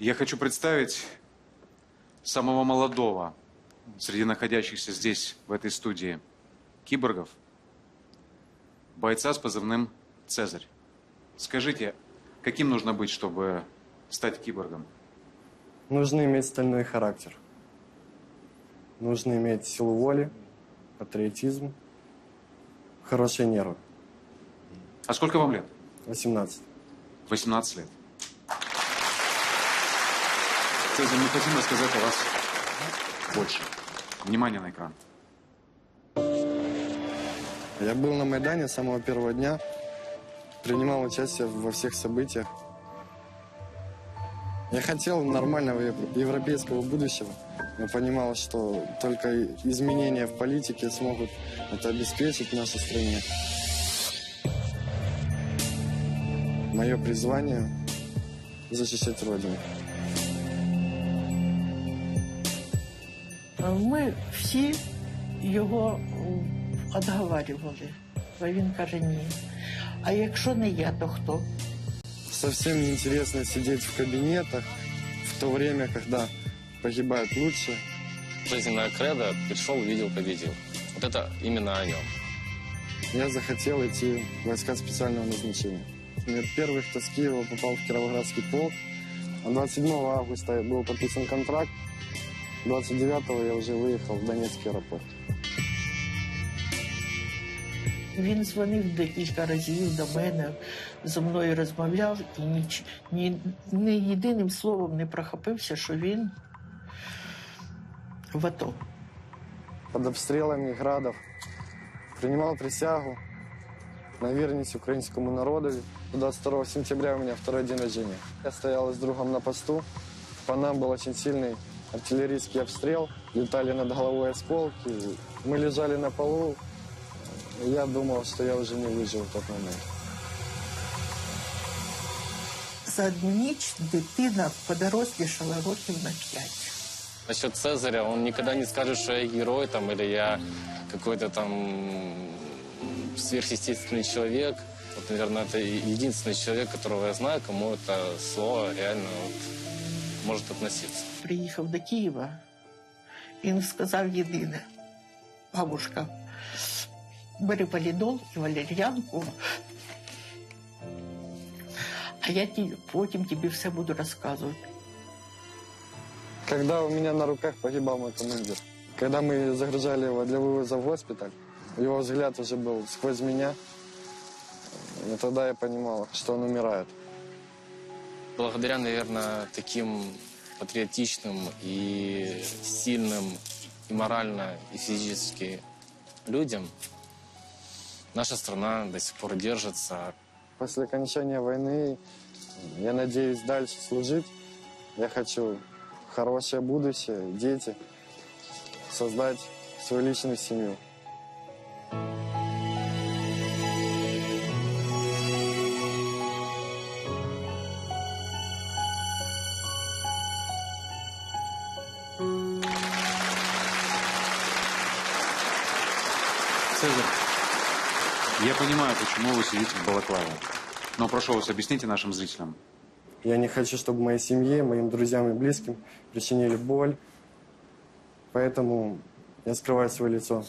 Я хочу представить самого молодого среди находящихся здесь, в этой студии, киборгов, бойца с позывным «Цезарь». Скажите, каким нужно быть, чтобы стать киборгом? Нужно иметь стальной характер. Нужно иметь силу воли, патриотизм, хорошие нервы. А сколько вам лет? 18. 18 лет. Цезарь, мы хотим рассказать о вас больше. Внимание на экран. Я был на Майдане с самого первого дня, принимал участие во всех событиях. Я хотел нормального ев- европейского будущего, но понимал, что только изменения в политике смогут это обеспечить нашей стране. Мое призвание – защищать Родину. Ми всі його м, отговарювали. А він каже ні. А якщо не я, то хто? Совсем неинтересно сидеть в кабинетах в то время, когда погибают лучшие. Жизненная кредо пришел, увидел, победил. Вот это именно о нем. Я захотел идти в войска специального назначения. Я первый, кто с Киева попал в Кировоградский полк. А 27 августа был подписан контракт. 29 я уже выехал в Донецкий аэропорт. Він дзвонив декілька разів до мене, зі мною розмовляв і ніч, ні, ні єдиним словом не прохопився, що він в АТО. Под обстрелами градов принимал присягу на верность украинскому народу. 22 сентября у меня второй день рождения. Я стоял с другом на посту. По нам был очень сильный артиллерийский обстрел. Летали над головой осколки. Мы лежали на полу. Я думал, что я уже не выжил в тот момент. За одну ніч дитина подорослішала років на п'ять. Насчет Цезаря, он никогда не скажет, что я герой там, или я какой-то там сверхъестественный человек. Вот, наверное, это и- единственный человек, которого я знаю, кому это слово реально вот может относиться. Приїхав до Києва, він сказав єдине: бабушка, бери валідол і валер'янку, а я ті- потім тобі все буду розказувати. Когда у меня на руках погибал мой командир. Когда мы загружали его для вывоза в госпиталь, его взгляд уже был сквозь меня. И тогда я понимал, что он умирает. Благодаря, наверное, таким патриотичным и сильным и морально, и физически людям наша страна до сих пор держится. После окончания войны я надеюсь дальше служить. Я хочу хорошее будущее, дети, создать свою личную семью. Цезарь, я понимаю, почему вы сидите в Балаклаве. Но прошу вас, объясните нашим зрителям. Я не хочу, чтобы моей семье, моим друзьям и близким причинили боль. Поэтому я скрываю свое лицо